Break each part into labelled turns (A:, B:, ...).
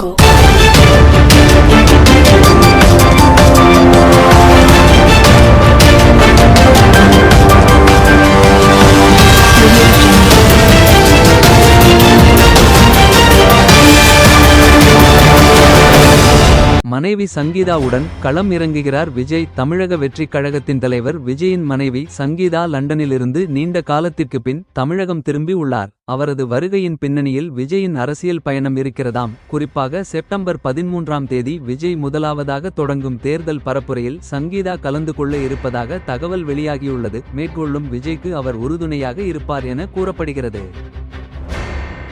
A: Jungle.
B: மனைவி சங்கீதாவுடன் களம் இறங்குகிறார் விஜய். தமிழக வெற்றிக் கழகத்தின் தலைவர் விஜயின் மனைவி சங்கீதா லண்டனிலிருந்து நீண்ட காலத்திற்கு பின் தமிழகம் திரும்பி உள்ளார். அவரது வருகையின் பின்னணியில் விஜயின் அரசியல் பயணம் இருக்கிறதாம். குறிப்பாக செப்டம்பர் பதிமூன்றாம் தேதி விஜய் முதலாவதாக தொடங்கும் தேர்தல் பரப்புரையில் சங்கீதா கலந்து கொள்ள இருப்பதாக தகவல் வெளியாகியுள்ளது. மேற்கொள்ளும் விஜய்க்கு அவர் உறுதுணையாக இருப்பார் என கூறப்படுகிறது.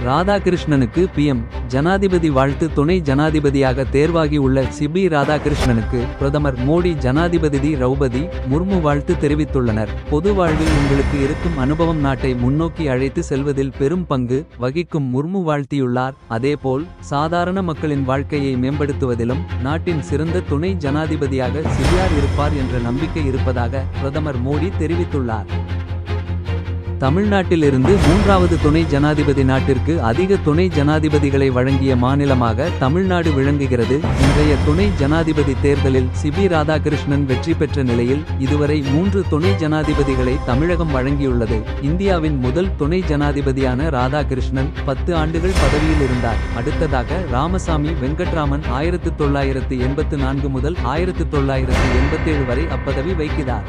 B: ராதாகிருஷ்ணனுக்கு பிஎம். ஜனாதிபதி வாழ்த்து. துணை ஜனாதிபதியாக தேர்வாகி உள்ள சிபி ராதாகிருஷ்ணனுக்கு பிரதமர் மோடி ஜனாதிபதி ரௌபதி முர்மு வாழ்த்து தெரிவித்துள்ளனர். பொது வாழ்வில் உங்களுக்கு இருக்கும் அனுபவம் நாட்டை முன்னோக்கி அழைத்து செல்வதில் பெரும் பங்கு வகிக்கும் முர்மு வாழ்த்தியுள்ளார். அதேபோல் சாதாரண மக்களின் வாழ்க்கையை மேம்படுத்துவதிலும் நாட்டின் சிறந்த துணை ஜனாதிபதியாக சிபிஆர் இருப்பார் என்ற நம்பிக்கை இருப்பதாக பிரதமர் மோடி தெரிவித்துள்ளார். தமிழ்நாட்டிலிருந்து மூன்றாவது துணை ஜனாதிபதி நாட்டிற்கு அதிக துணை ஜனாதிபதிகளை வழங்கிய மாநிலமாக தமிழ்நாடு விளங்குகிறது. இன்றைய துணை ஜனாதிபதி தேர்தலில் சிபி ராதாகிருஷ்ணன் வெற்றி பெற்ற நிலையில் இதுவரை மூன்று துணை ஜனாதிபதிகளை தமிழகம் வழங்கியுள்ளது. இந்தியாவின் முதல் துணை ஜனாதிபதியான ராதாகிருஷ்ணன் பத்து ஆண்டுகள் பதவியில் இருந்தார். அடுத்ததாக ராமசாமி வெங்கட்ராமன் ஆயிரத்து தொள்ளாயிரத்து எண்பத்து நான்கு முதல் ஆயிரத்து தொள்ளாயிரத்து எண்பத்தேழு வரை அப்பதவி வகிக்கிறார்